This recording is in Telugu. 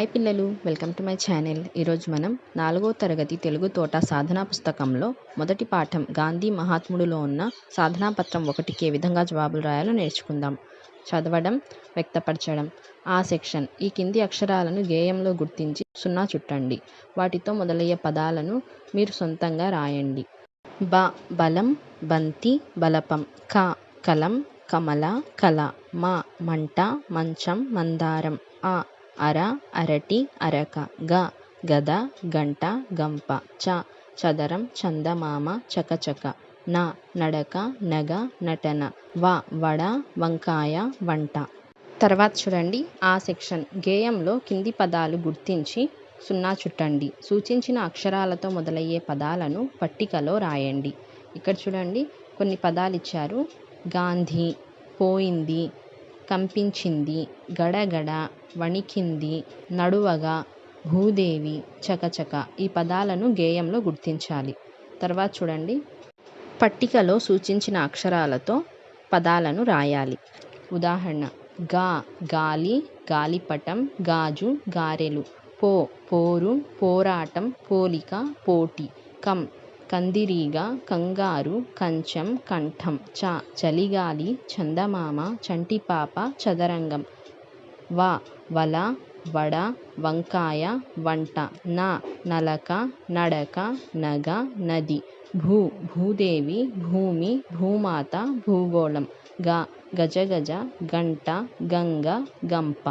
హాయ్ పిల్లలు వెల్కమ్ టు మై ఛానల్. ఈరోజు మనం నాలుగో తరగతి తెలుగు తోట సాధనా పుస్తకంలో మొదటి పాఠం గాంధీ మహాత్ముడులో ఉన్న సాధనా పత్రం ఒకటికి ఏ విధంగా జవాబులు రాయాలో నేర్చుకుందాం. చదవడం వ్యక్తపరచడం. ఆ సెక్షన్ ఈ కింది అక్షరాలను గేయంలో గుర్తించి సున్నా చుట్టండి. వాటితో మొదలయ్యే పదాలను మీరు సొంతంగా రాయండి. బ బలం బంతి బలపం. క కలం కమల కళ. మ మంట మంచం మందారం. ఆ అర అరటి అరక గ గద గంట గంప చ చదరం చందమామ చకచక న నడక నగ నటన వ వడ వంకాయ వంట. తర్వాత చూడండి ఆ సెక్షన్ గేయంలో కింది పదాలు గుర్తించి సున్నా చుట్టండి. సూచించిన అక్షరాలతో మొదలయ్యే పదాలను పట్టికలో రాయండి. ఇక్కడ చూడండి కొన్ని పదాలు ఇచ్చారు గాంధీ పోయింది కంపించింది. గడగడ వణికింది. నడువగా భూదేవి చకచక ఈ పదాలను గేయంలో గుర్తించాలి. తర్వాత చూడండి. పట్టికలో సూచించిన అక్షరాలతో పదాలను రాయాలి. ఉదాహరణ. గా గాలి గాలిపటం గాజు గారెలు. పో పోరు పోరాటం పోలిక పోటీ. కం కందిరీగ కంగారు కంచం కంఠం చ చలిగాలి చందమామ చంటిపాప చదరంగం. వ వల వడ వంకాయ వంట. న నలక నడక నగ నది. భూ భూదేవి భూమి భూమాత భూగోళం. గ గజగజ గంట గంగ గంప.